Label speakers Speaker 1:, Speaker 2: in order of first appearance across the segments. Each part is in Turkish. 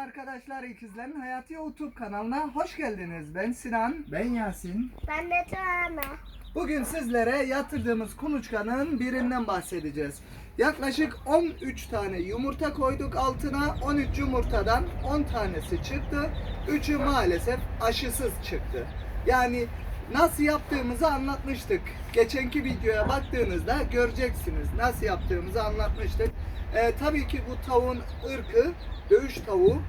Speaker 1: arkadaşlar İkizlerin Hayatı YouTube kanalına hoş geldiniz. Ben Sinan.
Speaker 2: Ben Yasin.
Speaker 3: Ben de Tuana.
Speaker 1: Bugün sizlere yatırdığımız kuluçkanın birinden bahsedeceğiz. Yaklaşık 13 tane yumurta koyduk altına. 13 yumurtadan 10 tanesi çıktı. 3'ü maalesef aşısız çıktı. Yani nasıl yaptığımızı anlatmıştık. Geçenki videoya baktığınızda göreceksiniz. Nasıl yaptığımızı anlatmıştık. Ee, tabii ki bu tavuğun ırkı dövüş tavuğu.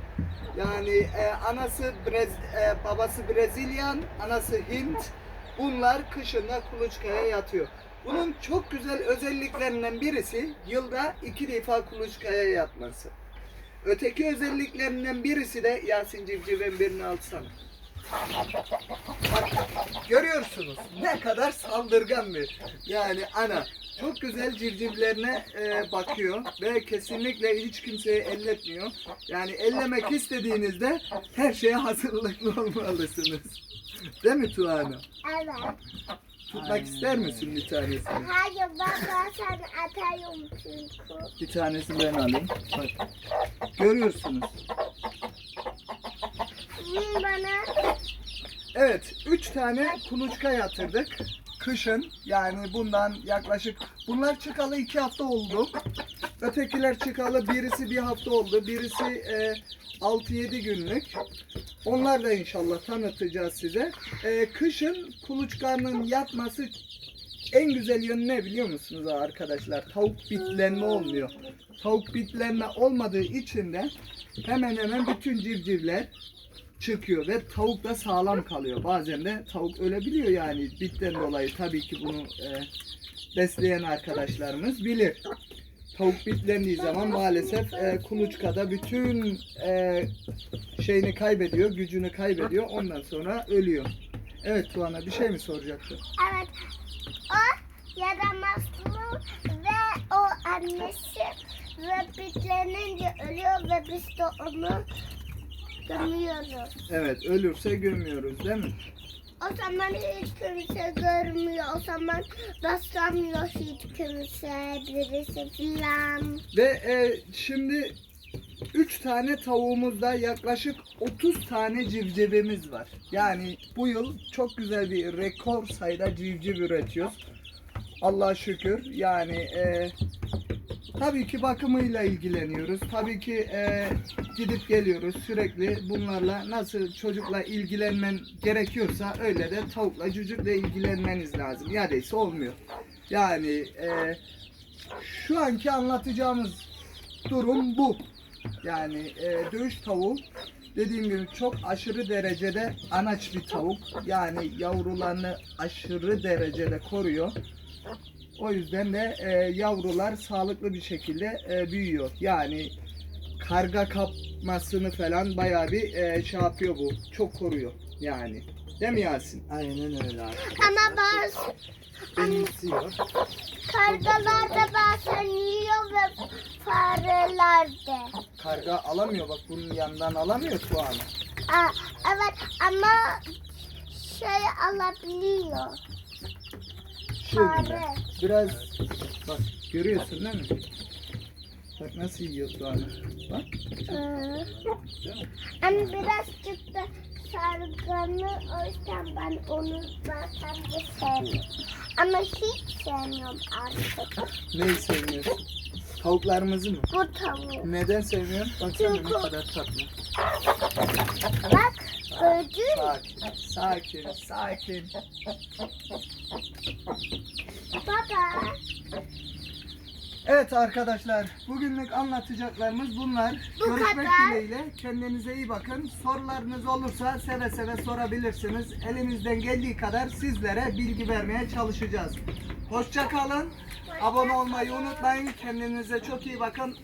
Speaker 1: Yani e, anası Brez, e, babası Brezilyan, anası Hint. Bunlar kışında kuluçkaya yatıyor. Bunun çok güzel özelliklerinden birisi yılda iki defa kuluçkaya yatması. Öteki özelliklerinden birisi de Yasin civcivin birini alsana. Bak, görüyorsunuz ne kadar saldırgan bir. Yani ana çok güzel civcivlerine e, bakıyor ve kesinlikle hiç kimseye elletmiyor. Yani ellemek istediğinizde her şeye hazırlıklı olmalısınız. Değil mi Tuğan'a?
Speaker 3: Evet.
Speaker 1: Tutmak ister misin bir tanesini?
Speaker 3: Hayır baba sen atayım çünkü.
Speaker 1: Bir tanesini ben alayım. Bak. Görüyorsunuz.
Speaker 3: Ver bana.
Speaker 1: Evet, 3 tane kuluçka yatırdık. Kışın yani bundan yaklaşık bunlar çıkalı 2 hafta oldu. Ötekiler çıkalı birisi bir hafta oldu. Birisi e, 6-7 günlük. Onlar da inşallah tanıtacağız size. E, kışın kuluçkanın yatması en güzel yönü ne biliyor musunuz arkadaşlar? Tavuk bitlenme olmuyor. Tavuk bitlenme olmadığı için de hemen hemen bütün civcivler çıkıyor ve tavuk da sağlam kalıyor. Bazen de tavuk ölebiliyor yani bitten dolayı. Tabii ki bunu e, besleyen arkadaşlarımız bilir. Tavuk bitlendiği zaman maalesef e, kuluçkada bütün e, şeyini kaybediyor, gücünü kaybediyor. Ondan sonra ölüyor. Evet Tuana bir şey mi soracaktın?
Speaker 3: Evet. O yaramazlı ve o annesi ve bitlenince ölüyor ve biz de onu gömüyoruz.
Speaker 1: Evet ölürse gömüyoruz değil mi?
Speaker 3: O zaman hiç kimse görmüyor. O zaman rastlamıyor hiç kimse birisi filan.
Speaker 1: Ve e, şimdi 3 tane tavuğumuzda yaklaşık 30 tane civcivimiz var. Yani bu yıl çok güzel bir rekor sayıda civciv üretiyoruz. Allah'a şükür. Yani e, tabii ki bakımıyla ilgileniyoruz. Tabii ki e, gidip geliyoruz sürekli bunlarla nasıl çocukla ilgilenmen gerekiyorsa öyle de tavukla cücükle ilgilenmeniz lazım. Ya değilse olmuyor. Yani e, şu anki anlatacağımız durum bu. Yani e, dövüş tavuğu dediğim gibi çok aşırı derecede anaç bir tavuk. Yani yavrularını aşırı derecede koruyor. O yüzden de e, yavrular sağlıklı bir şekilde e, büyüyor. Yani karga kapmasını falan bayağı bir e, şey yapıyor bu. Çok koruyor yani. Değil mi Yasin?
Speaker 2: Aynen öyle abi.
Speaker 3: Ama bazı
Speaker 2: Benimsiyor.
Speaker 3: kargalar da bazen yiyor ve fareler de.
Speaker 1: Karga alamıyor bak bunun yanından alamıyor Tuğan'ı.
Speaker 3: Aa, evet ama şey alabiliyor.
Speaker 1: Şöyle. Biraz bak görüyorsun değil mi? Bak nasıl yiyor Tuğan'ı. Bak.
Speaker 3: Ee, Ama birazcık da sarganı o yüzden ben onu zaten de sevmiyorum. Ama hiç sevmiyorum artık.
Speaker 1: Neyi sevmiyorsun? Tavuklarımızı mı?
Speaker 3: Bu tavuğu.
Speaker 1: Neden sevmiyorsun? Baksana ne
Speaker 3: Çünkü-
Speaker 1: kadar tatlı.
Speaker 3: Bak gördün mü?
Speaker 1: Sakin, sakin, sakin.
Speaker 3: Baba.
Speaker 1: Evet arkadaşlar, bugünlük anlatacaklarımız bunlar.
Speaker 3: Bu
Speaker 1: Görüşmek
Speaker 3: kadar.
Speaker 1: dileğiyle. Kendinize iyi bakın. Sorularınız olursa seve seve sorabilirsiniz. Elimizden geldiği kadar sizlere bilgi vermeye çalışacağız. Hoşça kalın. Abone olmayı unutmayın. Kendinize çok iyi bakın.